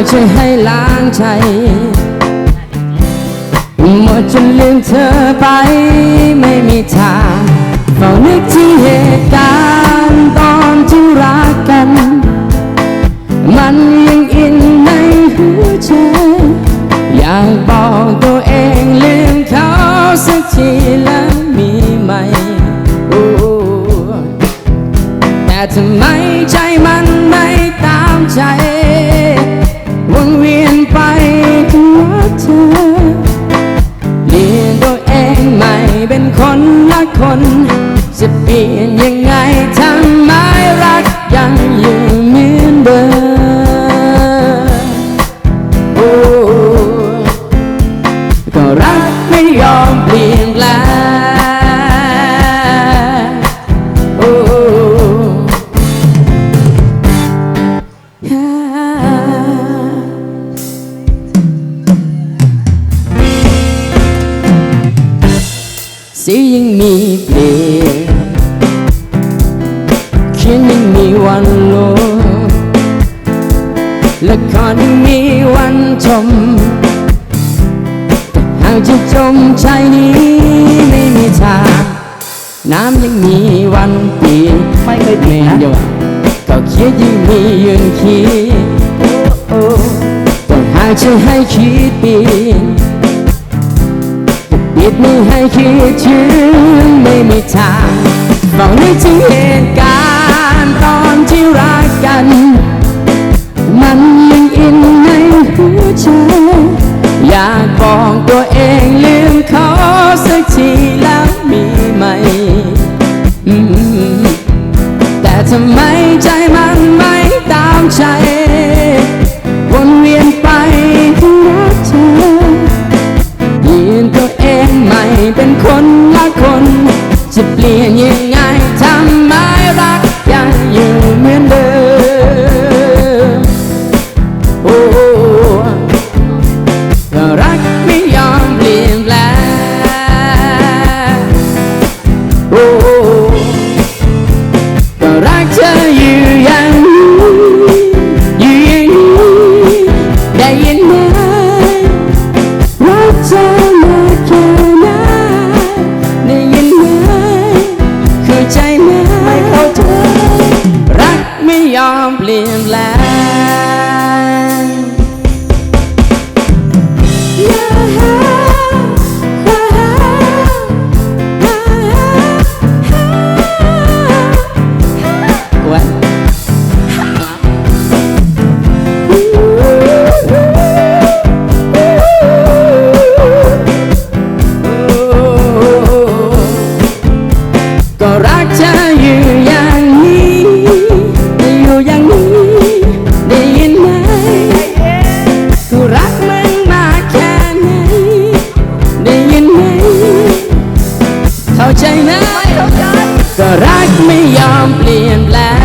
ากจะให้ล้างใจ หมดจนลืมเธอไปไม่มีทางเฝ้านึกถึงเหตุการณ์ตอนที่รักกัน มันยังอินในหัวใจอยากบอกตัวเองลืมเขาสักทีแล้วมีไหมโอ้แต่ทำไมใจมันไม่ตามใจ เวียนไปถึงรักเธอเปลี่ยนตัวเองใหม่เป็นคนละคน จะเปลี่ยนยังไงทำไมรักยังอยู่ ละครยังมีวันชมแต่หากจะจมใจนี้ไม่มีทาง น้ำยังมีวันเปลี่ยนไม่เคยเปลี่ยนนะเดียวก็เขียนยังมียืนขีดโอ้แต่หากจะให้คิดเปลี่ยนปิดมือให้คิดถึงไม่มีทางเฝ้านึกถึงเหตุการ วนเวียนไปที่รักเธอเปลี่ยนตัวเองใหม่เป็นคนละคน จะเปลี่ยนยังไงทำไมรักยังอยู่เหมือนเดิม อ จไหมก็รักไม่ยอมเปลี่ยนแปลง